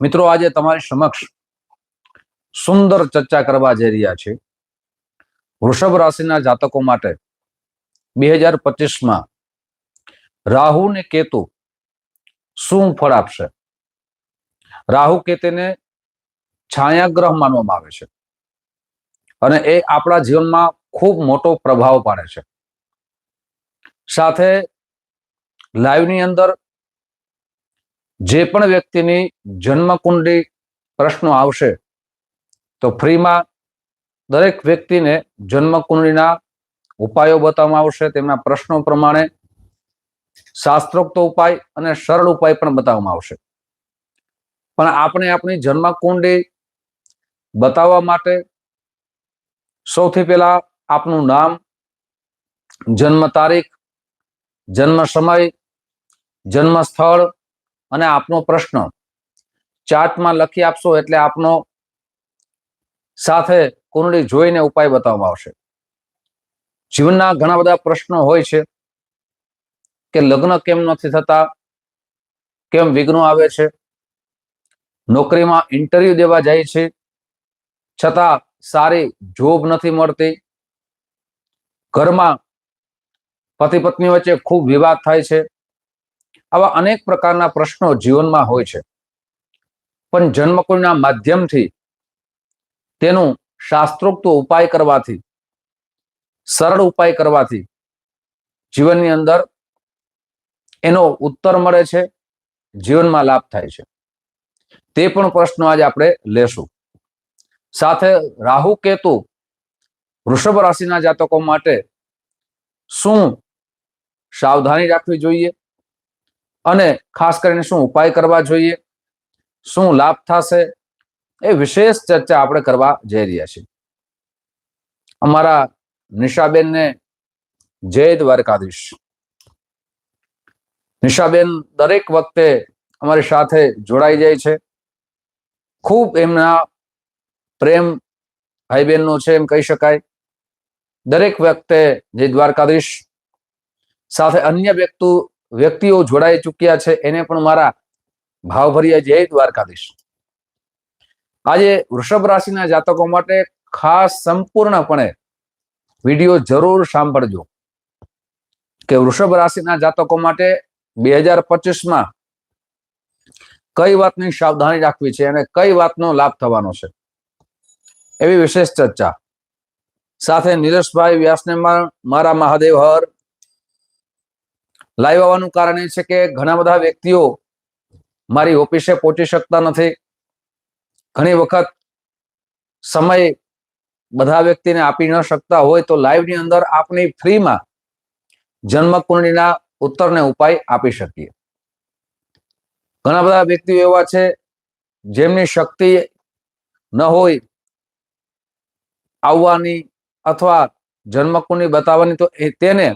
મિત્રો, આજે તમારી સમક્ષ સુંદર ચર્ચા કરવા જઈ રહ્યા છે વૃષભ રાશિના જાતકો માટે બે હજાર પચીસમાં રાહુ ને કેતુ શું ફળ આપશે? રાહુ કેતુને છાયાગ્રહ માનવામાં આવે છે અને એ આપણા જીવનમાં ખૂબ મોટો પ્રભાવ પાડે છે. સાથે લાઈવની અંદર જે પણ વ્યક્તિની જન્મકુંડી પ્રશ્નો આવશે, તો ફ્રીમાં દરેક વ્યક્તિને જન્મકુંડીના ઉપાયો બતાવવામાં આવશે, તેમના પ્રશ્નો પ્રમાણે શાસ્ત્રોક્ત ઉપાય અને સરળ ઉપાય પણ બતાવવામાં આવશે. પણ આપણે આપણી જન્મકુંડી બતાવવા માટે સૌથી પહેલા આપનું નામ, જન્મ તારીખ, જન્મ સમય, જન્મ સ્થળ અને આપનો પ્રશ્ન, ચાર્ટમાં લખી આપશો એટલે આપનો સાથે કુંડળી જોઈને ઉપાય બતાવવામાં આવશે. જીવનના ઘણા બધા પ્રશ્નો હોય છે કે લગ્ન કેમ નથી થતા, કેમ વિઘ્નો આવે છે, નોકરીમાં ઇન્ટરવ્યુ દેવા જાય છે, છતાં સારી જોબ નથી મળતી, ઘરમાં પતિ પત્ની વચ્ચે ખૂબ વિવાદ થાય છે આવા અનેક પ્રકારના પ્રશ્નો જીવનમાં હોય છે. પણ જન્મકુળના માધ્યમથી તેનું શાસ્ત્રોક્ત ઉપાય કરવાથી, સરળ ઉપાય કરવાથી જીવનની અંદર એનો ઉત્તર મળે છે, જીવનમાં લાભ થાય છે. તે પણ પ્રશ્નો આજે આપણે લેશું. સાથે રાહુ કેતુ વૃષભ રાશિના જાતકો માટે શું સાવધાની રાખવી જોઈએ? અને ખાસ કરીને શું ઉપાય કરવા જોઈએ? શું લાભ થશે? એ વિશેષ ચર્ચા આપણે કરવા જઈ રહ્યા છીએ. અમારા નિશાબેનને જય દ્વારકાધીશ. નિશાબેન દરેક વખતે અમારી સાથે જોડાઈ જાય છે. ખૂબ એમના પ્રેમ ભાઈ બહેનનો છે એમ કહી શકાય. દરેક વખતે જય દ્વારકાધીશ. સાથે અન્ય વ્યક્તિ વ્યક્તિઓ જોડાઈ ચૂક્યા છે, એને પણ મારા ભાવભર્યા જય દ્વારકાધીશ. આજે વૃષભ રાશિના જાતકો માટે ખાસ સંપૂર્ણપણે વીડિયો જરૂર સાંભળજો કે વૃષભ રાશિના જાતકો માટે બે હજાર પચીસમાં કઈ વાતની સાવધાની રાખવી છે અને કઈ વાતનો લાભ થવાનો છે. એવી વિશેષ ચર્ચા. સાથે નીરજભાઈ વ્યાસને મારા મહાદેવ હર લાઈવ આવવાનું કારણ એ છે કે ઘણા બધા વ્યક્તિઓ મારી ઓફિસે પહોંચી શકતા નથી. ઘણી વખત સમય બધા વ્યક્તિને આપી ન શકતા હોય તો લાઈવની અંદર આપની ફ્રીમાં જન્મકુંડળીના ઉત્તરને ઉપાય આપી શકીએ. ઘણા બધા વ્યક્તિઓ એવા છે, જેમની શક્તિ ન હોય આવવાની અથવા જન્મકુંડળી બતાવવાની તો તેને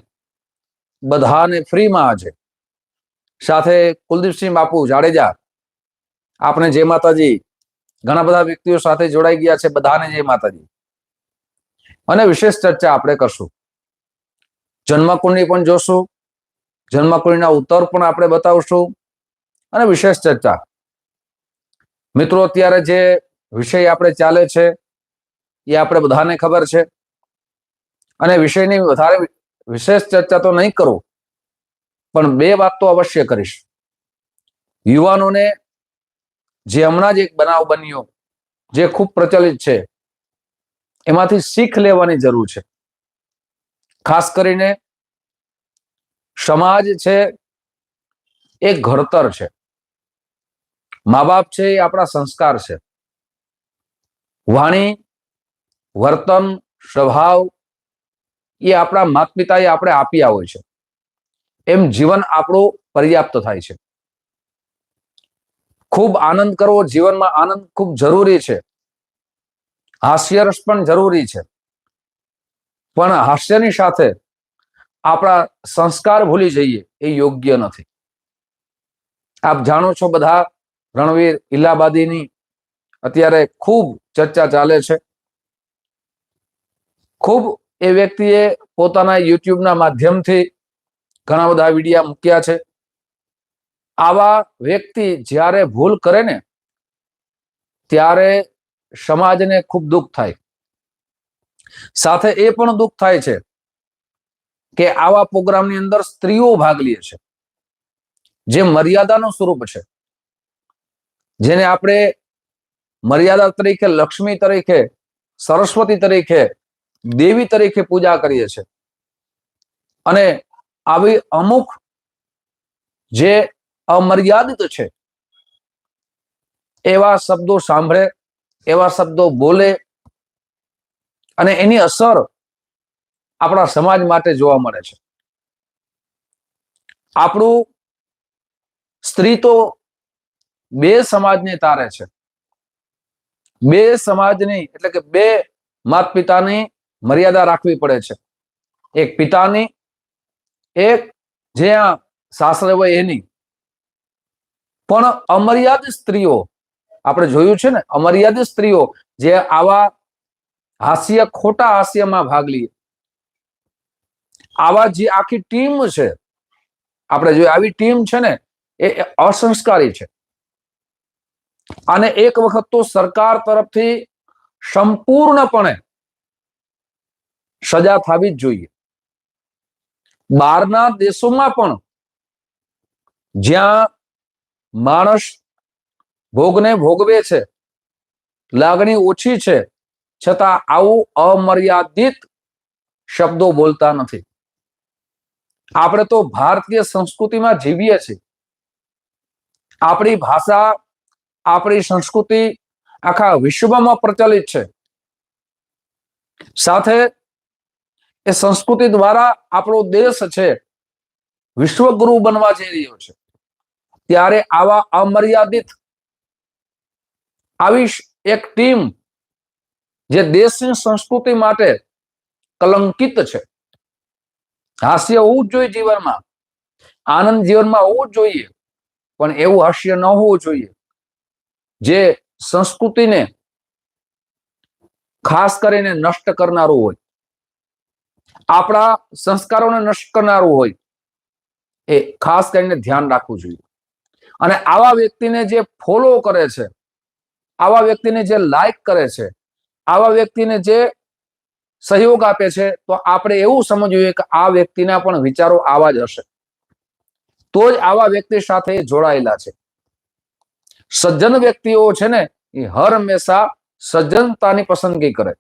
બધાને ફ્રીમાં છે સાથે કુલદીપસિંહ બાપુ જાડેજા આપણે જય માતાજી. ઘણા બધા વ્યક્તિઓ સાથે જોડાઈ ગયા છે, બધાને જય માતાજી. અને વિશેષ ચર્ચા આપણે કરશું. જન્મકુંડની પણ જોશું. જન્મકુંડના ઉત્તર પણ આપણે બતાવશું. અને વિશેષ ચર્ચા. મિત્રો, અત્યારે જે વિષય આપણે ચાલે છે, એ આપણે બધાને ખબર છે. અને વિષયની વધારે વિશેષ ચર્ચા તો નહીં કરું, પણ બે વાત તો અવશ્ય કરીશ. યુવાનોને જે હમણાં જ એક બનાવ બન્યો, જે ખૂબ પ્રચલિત છે, એમાંથી શીખ લેવાની જરૂર છે. ખાસ કરીને સમાજ છે એ ઘડતર છે. મા બાપ છે એ આપણા સંસ્કાર છે. વાણી, વર્તન, સ્વભાવ એ આપણા માત પિતાએ આપણે આપ્યા હોય છે. એમ જીવન આપણું પર્યાપ્ત થાય છે. ખૂબ આનંદ કરવો જીવનમાં આનંદ ખૂબ જરૂરી છે. હાસ્યરસ પણ જરૂરી છે. પણ હાસ્યની સાથે આપણા સંસ્કાર ભૂલી જઈએ એ યોગ્ય નથી. આપ જાણો છો બધા રણવીર ઇલાહાબાદીની અત્યારે ખૂબ ચર્ચા ચાલે છે. ખૂબ એ વ્યક્તિએ પોતાના યુટ્યુબના માધ્યમથી ઘણા બધા વિડીયા મૂક્યા છે. આવા વ્યક્તિ જ્યારે ભૂલ કરે ને, ત્યારે સમાજને ખૂબ દુઃખ થાય. સાથે એ પણ દુઃખ થાય છે કે આવા પ્રોગ્રામની અંદર સ્ત્રીઓ ભાગ લે છે. જે મર્યાદાનું સ્વરૂપ છે. જેને આપણે મર્યાદા તરીકે, લક્ષ્મી તરીકે, સરસ્વતી તરીકે દેવી તરીકે પૂજા કરીએ છીએ. અને આવી અમુક જે અમર્યાદિત છે, એવા શબ્દો સાંભળે, એવા શબ્દો બોલે અને એની અસર આપણા સમાજ માટે જોવા મળે છે. આપણું સ્ત્રી તો બે સમાજને તારે છે. બે સમાજની એટલે કે બે માત પિતાની મર્યાદા રાખવી પડે છે. એક પિતાની, એક જ્યાં સાસરે હોય એની. પણ અમર્યાદિત સ્ત્રીઓ, આપણે જોયું છે ને, અમર્યાદિત સ્ત્રીઓ જે આવા હાસ્ય, ખોટા હાસ્યમાં ભાગ લે. આવા જે આખી ટીમ છે, આપણે જોઈએ આવી ટીમ છે ને, એ અસંસ્કારી છે. અને એક વખત તો સરકાર તરફથી સંપૂર્ણપણે સજા થવી જ જોઈએ. બહારના દેશોમાં પણ જ્યાં માણસ ભોગને ભોગવે છે, લાગણી ઓછી છે, છતાં આવું અમર્યાદિત શબ્દો બોલતા નથી. આપણે તો ભારતીય સંસ્કૃતિમાં જીવીએ છીએ. આપણી ભાષા, આપણી સંસ્કૃતિ આખા વિશ્વમાં પ્રચલિત છે. સાથે એ સંસ્કૃતિ દ્વારા આપણો દેશ છે, વિશ્વગુરુ બનવા જઈ રહ્યો છે. ત્યારે આવા અમર્યાદિત, આવી એક ટીમ જે દેશની સંસ્કૃતિ માટે કલંકિત છે. હાસ્ય હોવું જ જોઈએ જીવનમાં, આનંદ જીવનમાં હોવું જ જોઈએ, પણ એવું હાસ્ય ન હોવું જોઈએ. જે સંસ્કૃતિને ખાસ કરીને નષ્ટ કરનારું હોય. આપણા સંસ્કારોને નષ્ટ કરનારું હોય, એ ખાસ કરીને ધ્યાન રાખવું જોઈએ. અને આવા વ્યક્તિને જે ફોલો કરે છે, આવા વ્યક્તિને જે લાઈક કરે છે, આવા વ્યક્તિને જે સહયોગ આપે છે, તો આપણે એવું સમજવું કે આ વ્યક્તિના પણ વિચારો આવા જ હશે. તો જ આવા વ્યક્તિ સાથે જોડાયેલા છે. સજ્જન વ્યક્તિઓ છે ને, એ હર હંમેશા સજ્જનતાની પસંદગી કરે.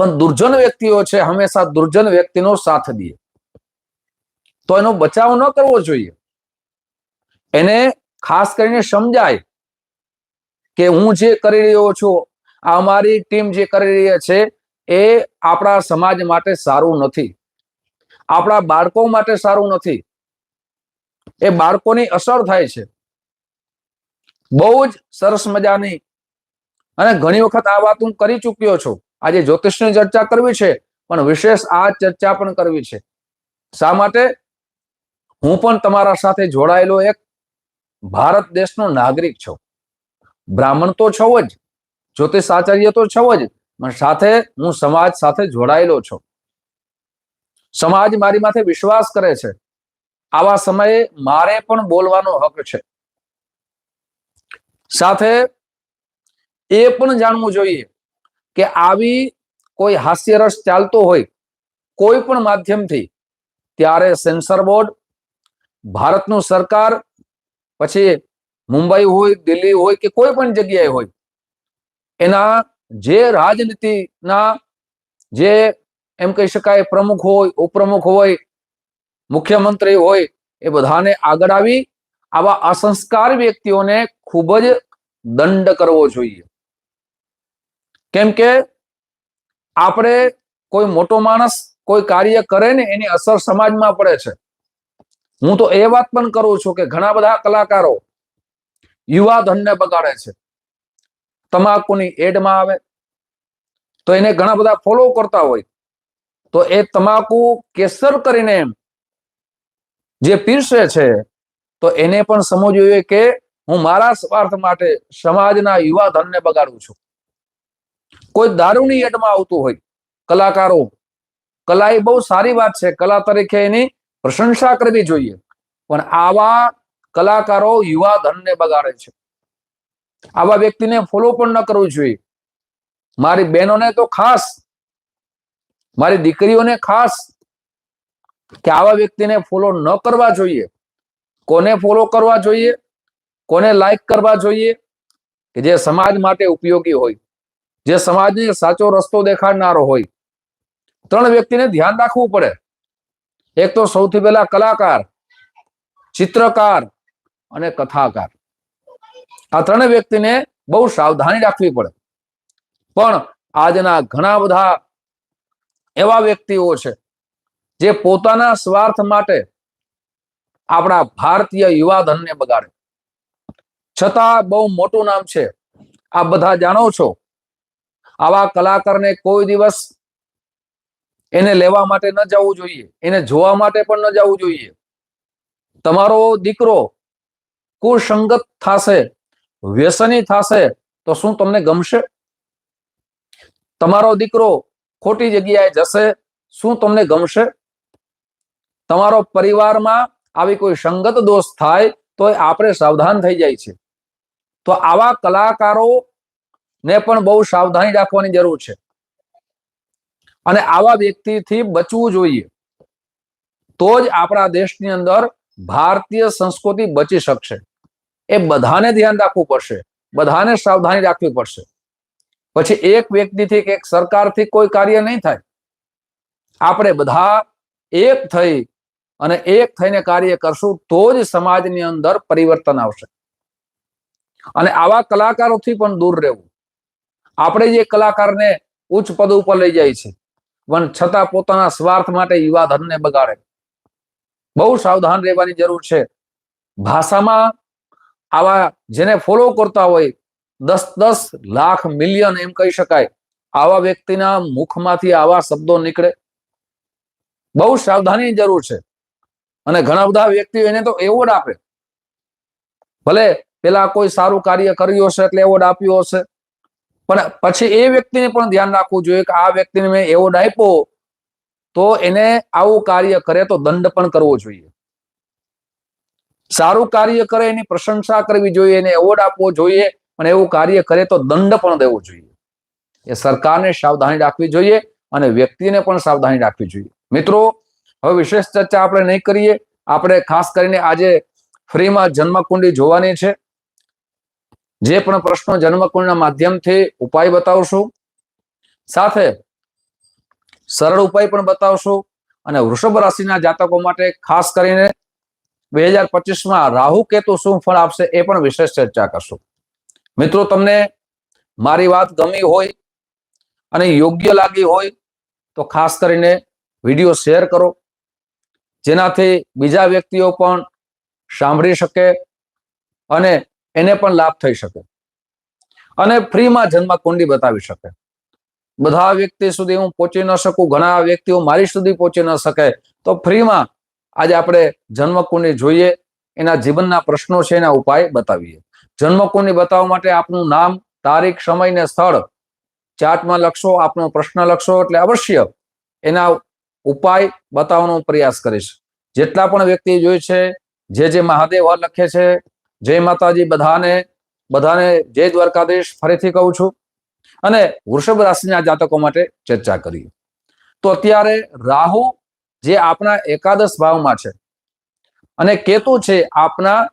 પણ દુર્જન વ્યક્તિઓ છે, હંમેશા દુર્જન વ્યક્તિનો સાથ દે. તો એનો બચાવ ન કરવો જોઈએ. એને ખાસ કરીને સમજાય કે હું જે કરી રહ્યો છું, આ અમારી ટીમ જે કરી રહી છે, એ આપણા સમાજ માટે સારું નથી. આપણા બાળકો માટે સારું નથી. એ બાળકોની અસર થાય છે. બહુ જ સરસ મજાની અને ઘણી વખત આ વાત હું કરી ચૂક્યો છું. આજે જ્યોતિષની ચર્ચા કરવી છે, પણ વિશેષ આ ચર્ચા પણ કરવી છે. શા માટે? હું પણ તમારા સાથે જોડાયેલો એક ભારત દેશનો નાગરિક છું. બ્રાહ્મણ તો છો જ, જ્યોતિષ આચાર્ય તો છો જ, પણ સાથે હું સમાજ સાથે જોડાયેલો છું. સમાજ મારી માથે વિશ્વાસ કરે છે. આવા સમયે મારે પણ બોલવાનો હક છે. સાથે એ પણ જાણવું જોઈએ કે આવી કોઈ હાસ્યરસ ચાલતો હોય, કોઈ પણ માધ્યમથી, ત્યારે સેન્સર બોર્ડ, ભારતનું સરકાર, પછી મુંબઈ હોય, દિલ્હી હોય કે કોઈ પણ જગ્યાએ હોય, એના જે રાજનીતિના જે એમ કહી શકાય પ્રમુખ હોય, ઉપપ્રમુખ હોય, મુખ્યમંત્રી હોય, એ બધાને આગળ આવી આવા અસંસ્કાર વ્યક્તિઓને ખૂબ જ દંડ કરવો જોઈએ. કેમ કે આપણે કોઈ મોટો માણસ કોઈ કાર્ય કરે ને એની અસર સમાજમાં પડે છે. હું તો એ વાત પણ કરું છું કે ઘણા બધા કલાકારો યુવા ધનને બગાડે છે. તમાકુની એડમાં આવે તો એને ઘણા બધા ફોલો કરતા હોય તો એ તમાકુ કેસર કરીને એમ જે પીરસે છે તો એને પણ સમજવું જોઈએ કે હું મારા સ્વાર્થ માટે સમાજના યુવા ધનને બગાડું છું. કોઈ દારૂની એડમાં આવતું હોય, કલાકારો, કલા એ બહુ સારી વાત છે. કલા તરીકે એની પ્રશંસા કરવી જોઈએ. પણ આવા કલાકારો યુવા ધનને બગાડે છે. આવા વ્યક્તિને ફોલો પણ ન કરવું જોઈએ. મારી બહેનોને તો ખાસ, મારી દીકરીઓને ખાસ કે આવા વ્યક્તિને ફોલો ન કરવા જોઈએ. કોને ફોલો કરવા જોઈએ? કોને લાઈક કરવા જોઈએ? કે જે સમાજ માટે ઉપયોગી હોય? જે સમાજને સાચો રસ્તો દેખાડનારો હોય. ત્રણ વ્યક્તિને ધ્યાન રાખવું પડે. એક તો સૌથી પહેલા કલાકાર, ચિત્રકાર અને કથાકાર. આ ત્રણ વ્યક્તિને બહુ સાવધાની રાખવી પડે. પણ આજના ઘણા બધા એવા વ્યક્તિઓ છે, જે પોતાના સ્વાર્થ માટે આપણા ભારતીય યુવા ધનને બગાડે. છતાં બહુ મોટું નામ છે. આ બધા જાણો છો આવા કલાકારને કોઈ દિવસ એને લેવા માટે ન જવું જોઈએ, એને જોવા માટે પણ ન જવું જોઈએ. તમારો દીકરો કુસંગત થશે, વ્યસની થશે, તો શું તમને ગમશે? તમારો દીકરો ખોટી જગ્યાએ જશે, શું તમને ગમશે? તમારો પરિવારમાં આવી કોઈ સંગત દોષ થાય, તો આપણે સાવધાન થઈ જાય છે. તો આવા કલાકારો ને પણ બહુ સાવધાની રાખવાની જરૂર છે. અને આવા વ્યક્તિથી બચવું જોઈએ. તો જ આપણા દેશની અંદર ભારતીય સંસ્કૃતિ બચી શકશે. એ બધાને ધ્યાન રાખવું પડશે. બધાને સાવધાની રાખવી પડશે. પછી એક વ્યક્તિથી કે એક સરકારથી કોઈ કાર્ય નહીં થાય. આપણે બધા એક થઈ અને એક થઈને કાર્ય કરશું તો જ સમાજની અંદર પરિવર્તન આવશે. અને આવા કલાકારોથી પણ દૂર રહેવું. આપણે જે કલાકારને ઉચ્ચ પદ ઉપર લઈ જાય છે, પણ છતાં પોતાના સ્વાર્થ માટે યુવા ધનને બગાડે. બહુ સાવધાન રહેવાની જરૂર છે. ભાષામાં આવા જેને ફોલો કરતા હોય, દસ દસ લાખ મિલિયન એમ કહી શકાય, આવા વ્યક્તિના મુખમાંથી આવા શબ્દો નીકળે. બહુ સાવધાની જરૂર છે. અને ઘણા બધા વ્યક્તિઓ એને તો એવોર્ડ આપે. ભલે પેલા કોઈ સારું કાર્ય કર્યું હશે, એટલે એવોર્ડ આપ્યો હશે. પણ પછી એ વ્યક્તિને પણ ધ્યાન રાખવું જોઈએ કે આ વ્યક્તિને મેં એવોર્ડ આપ્યો, તો એને આવું કાર્ય કરે તો દંડ પણ કરવો જોઈએ. સારું કાર્ય કરે એની પ્રશંસા કરવી જોઈએ, એને એવોર્ડ આપવો જોઈએ, અને એવું કાર્ય કરે તો દંડ પણ દેવો જોઈએ. એ સરકારને સાવધાની રાખવી જોઈએ અને વ્યક્તિને પણ સાવધાની રાખવી જોઈએ. મિત્રો, હવે વિશેષ ચર્ચા આપણે નહીં કરીએ. આપણે ખાસ કરીને આજે ફ્રીમાં જન્મકુંડી જોવાની છે. જે પણ પ્રશ્નો જન્મકુંડના માધ્યમથી ઉપાય બતાવશું, સાથે સરળ ઉપાય પણ બતાવશું અને વૃષભ રાશિના જાતકો માટે ખાસ કરીને બે હજાર પચીસમાં રાહુ કેતુ શું ફળ આપશે એ પણ વિશેષ ચર્ચા કરશું. મિત્રો, તમને મારી વાત ગમી હોય અને યોગ્ય લાગી હોય તો ખાસ કરીને વીડિયો શેર કરો, જેનાથી બીજા વ્યક્તિઓ પણ સાંભળી શકે અને એને પણ લાભ થઈ શકે. અને ફ્રીમાં જન્મ કુંડી બતાવી શકે. બધા વ્યક્તિ સુધી હું પહોંચી ન શકું, ઘણા વ્યક્તિઓ મારી સુધી પહોંચી ન શકે, તો ફ્રીમાં આજે આપણે જન્મકુંડી જોઈએ, એના જીવનના પ્રશ્નો છે, એના ઉપાય બતાવીએ. જન્મકુંડી બતાવવા માટે આપનું નામ, તારીખ, સમય ને સ્થળ ચાર્ટમાં લખશો, આપનો પ્રશ્ન લખશો, એટલે અવશ્ય એના ઉપાય બતાવવાનો પ્રયાસ કરીશ. જેટલા પણ વ્યક્તિ જોઈ છે, જે જે મહાદેવ લખે છે જય માતાજી, બધાને બધાને જય દ્વારકાધીશ, ફરીથી કહું છું. અને વૃષભ રાશિના જાતકો માટે ચર્ચા કરી તો અત્યારે રાહુ જે આપણા એકાદશ ભાવમાં છે અને કેતુ છે આપના,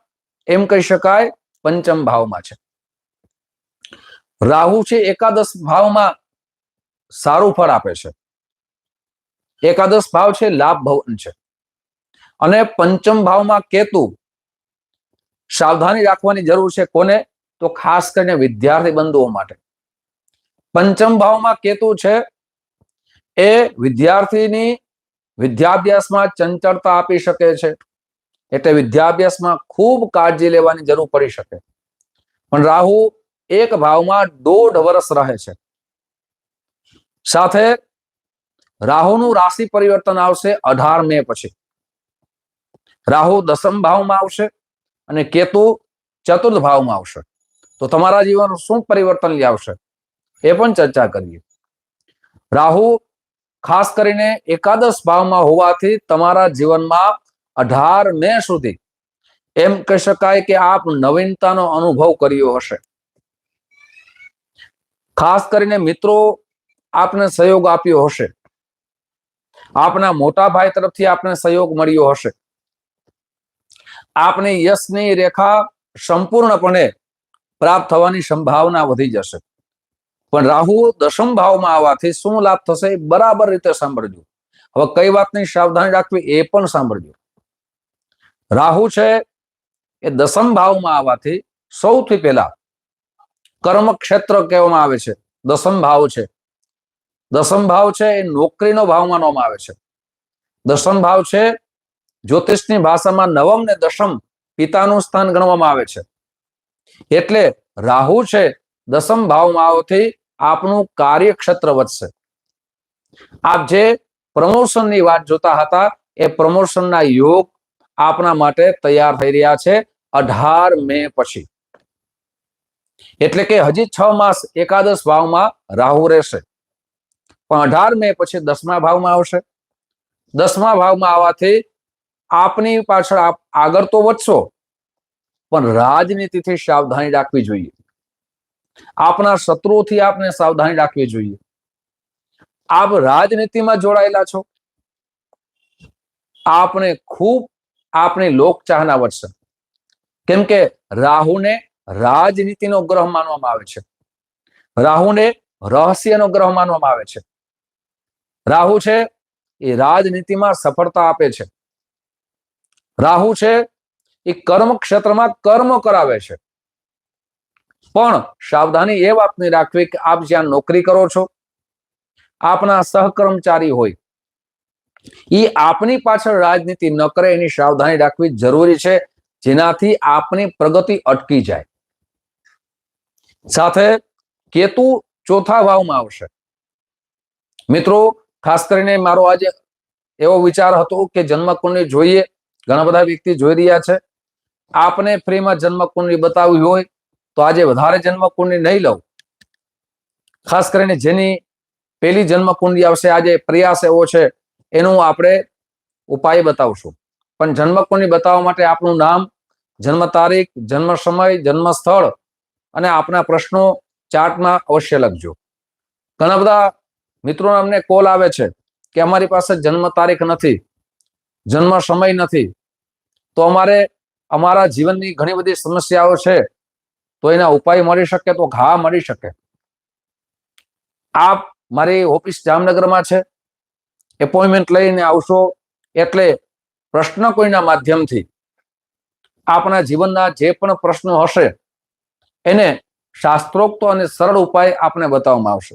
એમ કહી શકાય, પંચમ ભાવમાં છે. રાહુ છે એકાદશ ભાવમાં સારું ફળ આપે છે. એકાદશ ભાવ છે લાભ ભવન છે. અને પંચમ ભાવમાં કેતુ સાવધાની રાખવાની જરૂર છે કોને? તો ખાસ કરીને વિદ્યાર્થી બંધુઓ માટે. પંચમ ભાવમાં કેતુ છે, એ વિદ્યાર્થીની વિદ્યાભ્યાસમાં ચંચળતા આપી શકે છે. એટલે વિદ્યાભ્યાસમાં ખૂબ કાળજી લેવાની જરૂર પડી શકે. પણ રાહુ એક ભાવમાં દોઢ વર્ષ રહે છે. સાથે રાહુનું રાશિ પરિવર્તન આવશે અઢાર મે પછી. રાહુ દસમ ભાવમાં આવશે. અને કેતુ ચતુર્થ ભાવમાં આવશે. તો તમારા જીવન શું પરિવર્તન આવશે? એ પણ ચર્ચા કરીએ. રાહુ ખાસ કરીને એકાદશ ભાવમાં હોવાથી તમારા જીવનમાં અઢાર મે સુધી એમ કહી શકાય કે આપ નવીનતાનો અનુભવ કર્યો હશે. ખાસ કરીને મિત્રો આપને સહયોગ આપ્યો હશે. આપના મોટા ભાઈ તરફથી આપને સહયોગ મળ્યો હશે. આપને યશની રેખા સંપૂર્ણપણે પ્રાપ્ત થવાની સંભાવના વધી જશે. પણ રાહુ દશમ ભાવમાં આવવાથી શું લાભ થશે બરાબર રીતે સાંભળજો. હવે કઈ વાતની સાવધાની રાખવી એ પણ સાંભળજો. રાહુ છે એ દસમ ભાવમાં આવવાથી સૌથી પહેલા કર્મ ક્ષેત્ર કહેવામાં આવે છે. દસમ ભાવ છે. દસમ ભાવ છે એ નોકરીનો ભાવ માનવામાં આવે છે. દસમ ભાવ છે જ્યોતિષની ભાષામાં નવમ ને દશમ પિતાનું સ્થાન ગણવામાં આવે છે. એટલે રાહુ છે દસમ ભાવમાં આવતી આપનું કાર્યક્ષેત્ર વધશે. આપ જે પ્રમોશનની વાત જોતા હતા એ પ્રમોશનના યોગ આપના માટે તૈયાર થઈ રહ્યા છે અઢાર મે પછી. એટલે કે હજી છ માસ એકાદશ ભાવમાં રાહુ રહેશે. પણ અઢાર મે પછી દસમા ભાવમાં આવશે. દસમા ભાવમાં આવવાથી આપની પાછળ આપ આગળ તો વધશો, પણ રાજનીતિથી સાવધાની રાખવી જોઈએ. આપના શત્રુઓથી આપને સાવધાની રાખવી જોઈએ. આપ રાજનીતિમાં જોડાયેલા છો. આપને ખૂબ આપની લોકચાહના વધશે. કેમ કે રાહુને રાજનીતિનો ગ્રહ માનવામાં આવે છે. રાહુને રહસ્યનો ગ્રહ માનવામાં આવે છે. રાહુ છે એ રાજનીતિમાં સફળતા આપે છે. રાહુ છે, એ કર્મ ક્ષેત્રમાં કર્મ કરાવે છે. પણ સાવધાની એ વાતની રાખવી કે આપ જ્યાં નોકરી કરો છો, આપના સહકર્મચારી હોય એ આપની પાછળ રાજનીતિ ન કરે એની સાવધાની રાખવી જરૂરી છે, જેનાથી આપની પ્રગતિ અટકી જાય. સાથે કેતુ ચોથા ભાવમાં આવશે. મિત્રો, ખાસ કરીને મારો આજે એવો વિચાર હતો કે જન્મકુંડલી જોઈએ ઘણા બધા વ્યક્તિ જોઈ રહ્યા છે. આપને ફ્રીમાં જન્મકુંડલી બતાવવી હોય તો આજે વધારે જન્મકુંડલી નહીં લઉં. ખાસ કરીને જેની પેલી જન્મકુંડલી આવશે, આજે પ્રયાસ એવો છે, એનું આપણે ઉપાય બતાવશું. પણ જન્મકુંડલી બતાવવા માટે આપનું નામ, જન્મ તારીખ, જન્મ સમય, જન્મ સ્થળ અને આપના પ્રશ્નો ચાર્ટમાં અવશ્ય લખજો. ઘણા બધા મિત્રો અમને કોલ આવે છે કે અમારી પાસે જન્મ તારીખ નથી, જન્મ સમય નથી તો અમારે અમારા જીવનની ઘણી બધી સમસ્યાઓ છે, તો એના ઉપાય મળી શકે તો ઘા મળી શકે. આપ મારી ઓફિસ જામનગરમાં છે, એપોઇન્ટમેન્ટ લઈને આવશો એટલે પ્રશ્ન કોઈના માધ્યમથી આપણા જીવનના જે પણ પ્રશ્નો હશે, એને શાસ્ત્રોક્ત અને સરળ ઉપાય આપને બતાવવામાં આવશે.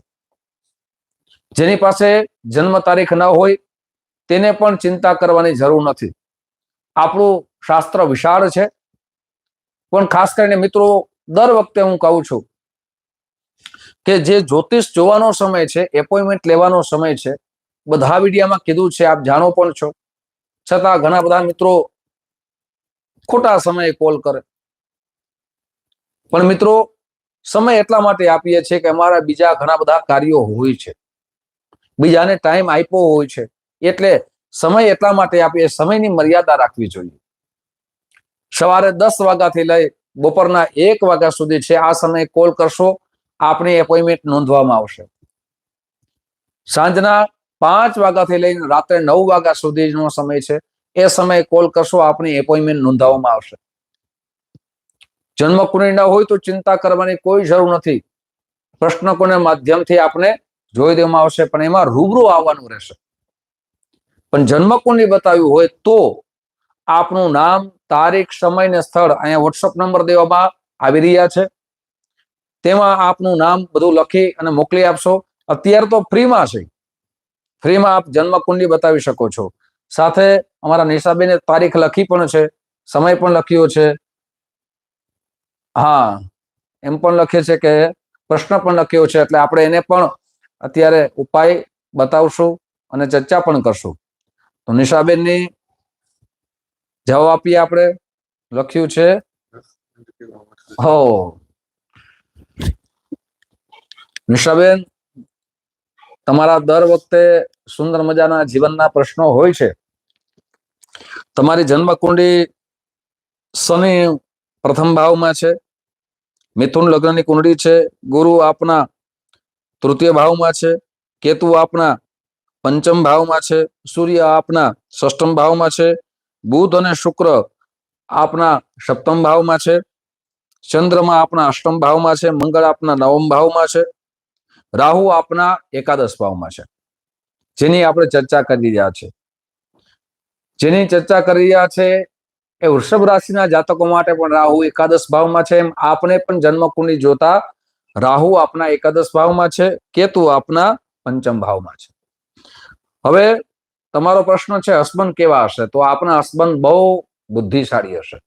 જેની પાસે જન્મ તારીખ ન હોય, તેને પણ ચિંતા કરવાની જરૂર નથી. આપણું શાસ્ત્ર વિશાળ છે. પણ ખાસ કરીને મિત્રો, દર વખતે હું કહું છું કે જે જ્યોતિષ જોવાનો સમય છે એપોઇન્ટમેન્ટ લેવાનો સમય છે, બધા વિડીયામાં કીધું છે, આપ જાણો પણ છો. છતાં ઘણા બધા મિત્રો ખોટા સમયે કોલ કરે. પણ મિત્રો, સમય એટલા માટે આપીએ છીએ કે અમારા બીજા ઘણા બધા કાર્યો હોય છે. બીજાને ટાઈમ આપ્યો હોય છે. એટલે સમય એટલા માટે આપીએ, સમયની મર્યાદા રાખવી જોઈએ. સવારે દસ વાગ્યાથી લઈ બપોરના એક વાગ્યા સુધી છે. આ સમયે કોલ કરશો, આપની એપોઇન્ટમેન્ટ નોંધવામાં આવશે. સાંજના પાંચ વાગ્યાથી લઈને રાત્રે નવ વાગ્યા સુધીનો સમય છે. એ સમયે કોલ કરશો, આપની એપોઇન્ટમેન્ટ નોંધાવવામાં આવશે. જન્મ કુંડળી હોય તો ચિંતા કરવાની કોઈ જરૂર નથી. પ્રશ્ન કોને માધ્યમથી આપને જોઈ દેવામાં આવશે, પણ એમાં રૂબરૂ આવવાનું રહેશે. પણ જન્મ કુંડળી બતાવ્યું હોય તો આપનું નામ તારીખ, સમય ને સ્થળ અહીંયા વોટ્સઅપ નંબર દેવામાં આવી રહ્યા છે. તેમાં આપનું નામ બધું લખી અને મોકલી આપશો. અત્યારે તો ફ્રીમાં છે. ફ્રીમાં આપ જન્મ કુંડલી બતાવી શકો છો. સાથે અમારા નિશાબેને તારીખ લખી પણ છે, સમય પણ લખ્યો છે. હા, એમ પણ લખે છે કે પ્રશ્ન પણ લખ્યો છે, એટલે આપણે એને પણ અત્યારે ઉપાય બતાવશું અને ચર્ચા પણ કરશું. તો નિશાબેનની જવાબ આપીએ આપણે? લખ્યું છે? હો. નિશાબેન, તમારા દર વખતે સુંદર મજાના જીવનના પ્રશ્નો હોય છે. તમારી જન્મ કુંડી શનિ પ્રથમ ભાવમાં છે. મિથુન લગ્નની કુંડળી છે. ગુરુ આપના તૃતીય ભાવમાં છે. કેતુ આપના પંચમ ભાવમાં છે. સૂર્ય આપના ષષ્ટમ ભાવમાં છે. બુધ અને શુક્ર આપના સપ્તમ ભાવમાં છે. ચંદ્રમાં આપના અષ્ટમ ભાવમાં છે. મંગળ આપના નવમ ભાવમાં છે. રાહુ આપના એકાદશ ભાવમાં છે. જેની આપણે ચર્ચા કરી રહ્યા છે. જેની ચર્ચા કરી રહ્યા છે એ વૃષભ રાશિના જાતકો માટે પણ રાહુ એકાદશ ભાવમાં છે. એમ આપણે પણ જન્મકુંડી જોતા રાહુ આપના એકાદશ ભાવમાં છે. કેતુ આપના પંચમ ભાવમાં છે. હવે તમારો પ્રશ્ન છે, હસબન્ડ કેવા હશે? તો આપના હસબન્ડ બહુ બુદ્ધિશાળી હશે.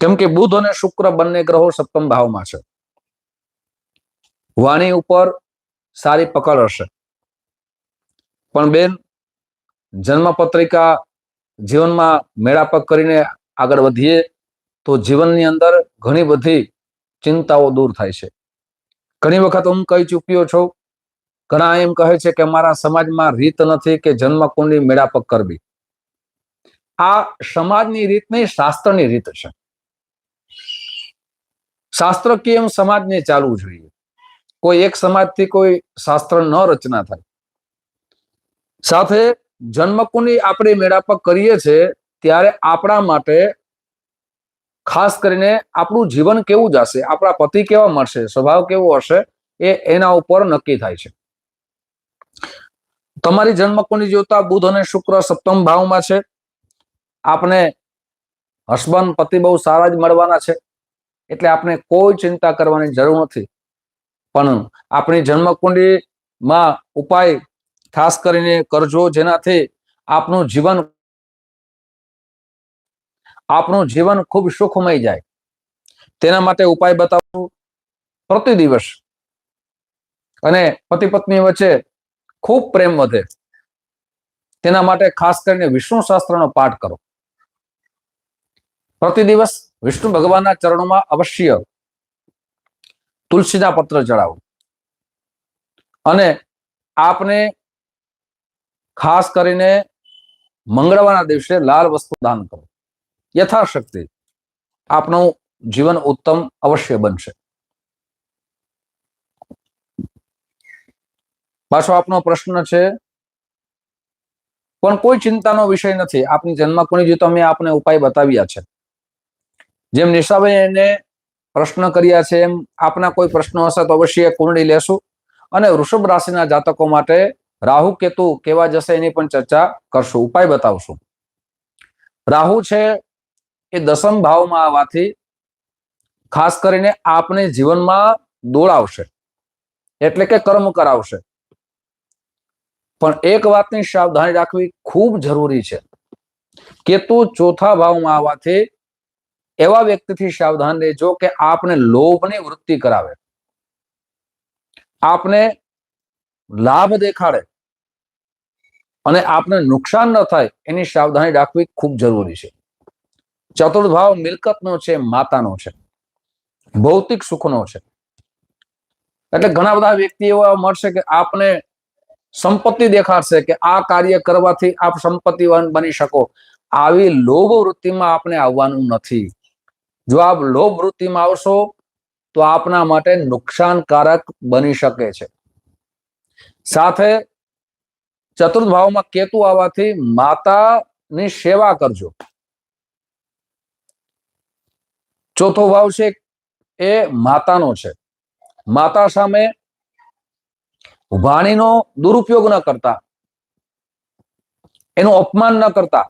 કેમ કે બુધ અને શુક્ર બંને ગ્રહો સપ્તમ ભાવમાં છે. વાણી ઉપર સારી પકડ હશે. પણ બેન જન્મ પત્રિકા જીવનમાં મેળાપક કરીને આગળ વધીએ તો જીવનની અંદર ઘણી બધી ચિંતાઓ દૂર થાય છે. ઘણી વખત હું કહી ચૂક્યો છું ઘણા એમ કહે છે કે અમારા સમાજમાં રીત નથી કે જન્મ કુંડલી મેળાપક કરવી. આ સમાજની રીત નહીં, શાસ્ત્રની રીત છે. શાસ્ત્ર કેમ સમાજને ચાલવું જોઈએ? કોઈ એક સમાજથી કોઈ શાસ્ત્ર ન રચના થાય. સાથે જન્મકુંડી આપણે મેળાપક કરીએ છીએ ત્યારે આપણા માટે ખાસ કરીને આપણું જીવન કેવું જશે? આપણા પતિ કેવા મળશે? સ્વભાવ કેવો હશે? એ એના ઉપર નક્કી થાય છે. તમારી જન્મકુંડલી જોતા બુધ અને શુક્ર સપ્તમ ભાવમાં છે. આપણે હસબન્ડ, પતિ બહુ સારા જ મળવાના છે. એટલે આપણે કોઈ ચિંતા કરવાની જરૂર નથી. પણ આપણી જન્મકુંડલીમાં ઉપાય ખાસ કરીને કરજો જેનાથી આપનું જીવન આપણું જીવન ખૂબ સુખમય જાય. તેના માટે ઉપાય બતાવું. પ્રતિ દિવસ. અને પતિ પત્ની વચ્ચે ખૂબ પ્રેમ વધે. તેના માટે ખાસ કરીને વિષ્ણુ શાસ્ત્રનો પાઠ કરો. પ્રતિ દિવસ વિષ્ણુ ભગવાનના ચરણોમાં અવશ્ય તુલસીના પત્ર ચડાવો અને આપને ખાસ કરીને મંગળવારના દિવસે લાલ વસ્તુ દાન કરો. યથાશક્તિ આપનું જીવન ઉત્તમ અવશ્ય બનશે. પાછો આપનો પ્રશ્ન છે. પણ કોઈ ચિંતાનો વિષય નથી. આપની જન્મકુણી જે તમે આપને ઉપાય બતાવ્યા છે. જેમ નિશાભાઈ એને પ્રશ્ન કર્યા છે એમ આપના કોઈ પ્રશ્નો હશે તો અવશ્ય કુંડળી લેશું. અને વૃષભ રાશિના જાતકો માટે રાહુ, કેતુ કેવા જશે એની પણ ચર્ચા કરશું. ઉપાય બતાવશું. રાહુ છે એ દસમ ભાવમાં આવવાથી ખાસ કરીને આપને જીવનમાં દોડાવશે એટલે કે કર્મ કરાવશે. પણ એક વાતની સાવધાની રાખવી ખૂબ જરૂરી છે કેતુ ચોથા ભાવમાં આવવાથી એવા વ્યક્તિથી સાવધાન રહેજો કે આપને લોભની વૃત્તિ કરાવે. આપને લાભ દેખાડે અને આપને નુકસાન ન થાય એની સાવધાની રાખવી ખૂબ જરૂરી છે. ચતુર્થ ભાવ મિલકતનો છે, માતાનો છે, ભૌતિક સુખનો છે. એટલે ઘણા બધા વ્યક્તિ એવા મળશે કે આપને સંપત્તિ દેખાડશે કે આ કાર્ય કરવાથી આપ સંપત્તિવાન બની શકો. આવી લોભ વૃત્તિમાં આપણે આવવાનું નથી. જો આપ લોભ વૃત્તિમાં આવશો, તો આપના માટે નુકસાનકારક બની શકે છે. સાથે ચતુર્થ ભાવમાં કેતુ આવવાથી માતાની સેવા કરજો. ચોથો ભાવ છે એ માતાનો છે. માતા સામે વાણીનો દુરુપયોગ ન કરતા, એનું અપમાન ન કરતા.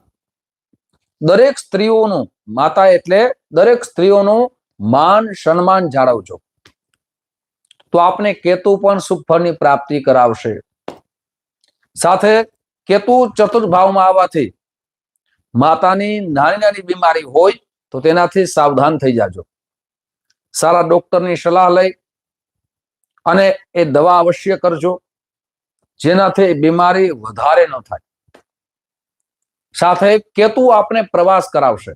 દરેક સ્ત્રીઓનું માતા એટલે દરેક સ્ત્રીઓનું માન સન્માન જાળવજો. તો આપને કેતુ પણ સુખ ફળની પ્રાપ્તિ કરાવશે. સાથે કેતુ ચતુર્થ ભાવમાં આવવાથી માતાની નાની નાની બીમારી હોય તો તેનાથી સાવધાન થઈ જાજો. સારા ડોક્ટરની સલાહ લઈ અને એ દવા અવશ્ય કરજો. જેનાથી બીમારી વધારે ન થાય. સાથે કેતુ આપણે પ્રવાસ કરાવશે.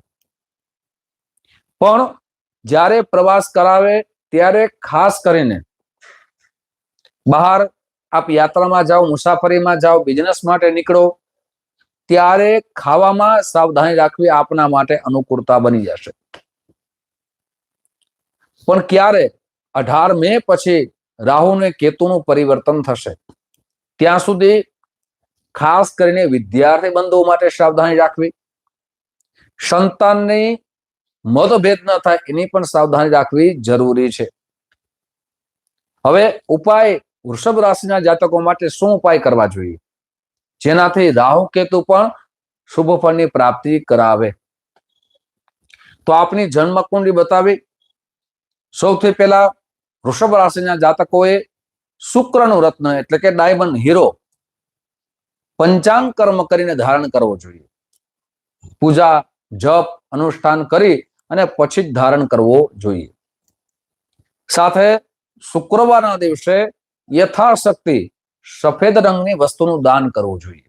પણ જ્યારે પ્રવાસ કરાવે ત્યારે ખાસ કરીને બહાર આપ યાત્રામાં જાઓ, મુસાફરીમાં જાઓ બિઝનેસ માટે નીકળો, ત્યારે ખાવામાં સાવધાની રાખવી આપના માટે અનુકૂળતા બની જશે. પણ ક્યારે? અઢાર મે પછી રાહુ ને કેતુનું પરિવર્તન થશે. ત્યાં સુધી ખાસ કરીને વિદ્યાર્થી બંધુઓ માટે સાવધાની રાખવી. સંતાનની મતભેદ ન થાય એની પણ સાવધાની રાખવી જરૂરી છે. હવે ઉપાય વૃષભ રાશિના જાતકો માટે શું ઉપાય કરવા જોઈએ? જેનાથી રાહુ કેતુ પણ શુભ ફળની પ્રાપ્તિ કરાવે. તો આપની જન્મ કુંડળી બતાવી. સૌથી પહેલા વૃષભ રાશિના જાતકોએ શુક્રનું રત્ન એટલે કે ડાયમંડ હીરો પંચાંગ કર્મ કરીને ધારણ કરવો જોઈએ. પૂજા, જપ, અનુષ્ઠાન કરી અને પછી જ ધારણ કરવો જોઈએ. સાથે શુક્રવારના દિવસે યથાશક્તિ સફેદ રંગની વસ્તુનું દાન કરવું જોઈએ.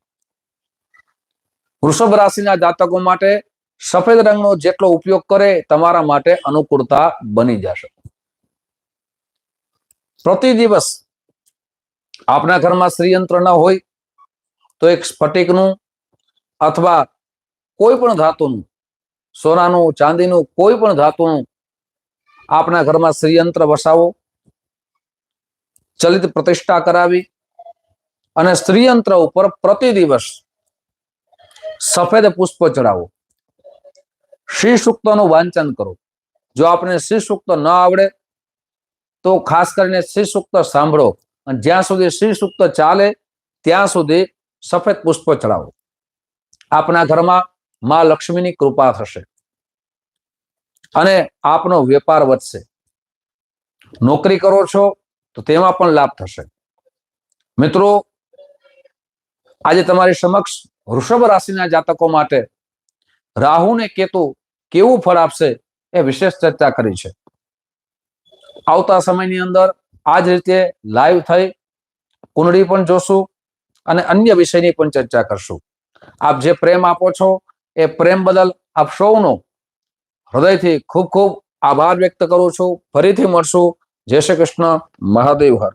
વૃષભ રાશિના જાતકો માટે સફેદ રંગનો જેટલો ઉપયોગ કરે તમારા માટે અનુકૂળતા બની જશે. પ્રતિ દિવસ આપના ઘરમાં શ્રીયંત્ર ન હોય તો એક સ્ફટિકનું અથવા કોઈ પણ ધાતુનું, સોનાનું, ચાંદીનું, કોઈ પણ ધાતુનું આપના ઘરમાં શ્રીયંત્ર વસાવો, ચલિત પ્રતિષ્ઠા કરાવી અને સ્ત્રીયંત્ર ઉપર પ્રતિ દિવસ સફેદ પુષ્પ ચડાવો. શ્રી સૂક્તનું વાંચન કરો. જો આપને શ્રી સૂક્ત ન આવડે તો ખાસ કરીને શ્રી સૂક્ત સાંભળો અને જ્યાં સુધી શ્રી સૂક્ત ચાલે, ત્યાં સુધી સફેદ પુષ્પ ચડાવો. આપના ઘરમાં માં લક્ષ્મીની કૃપા થશે. અને આપનો વેપાર વધશે. નોકરી કરો છો, તો તેમાં પણ લાભ થશે. મિત્રો, આજે તમારી સમક્ષ વૃષભ રાશિના જાતકો માટે રાહુ ને કેતુ કેવું ફળ આપશે એ વિશેષ ચર્ચા કરી છે. આવતા સમયની અંદર આ જ રીતે લાઈવ થઈ, કુંડળી પણ જોશું અને અન્ય વિષયની પણ ચર્ચા કરશું. આપ જે પ્રેમ આપો છો, એ પ્રેમ બદલ આપ સૌનો હૃદયથી ખૂબ ખૂબ આભાર વ્યક્ત કરું છું. ફરીથી મળશું. જય શ્રી કૃષ્ણ. મહાદેવ હર.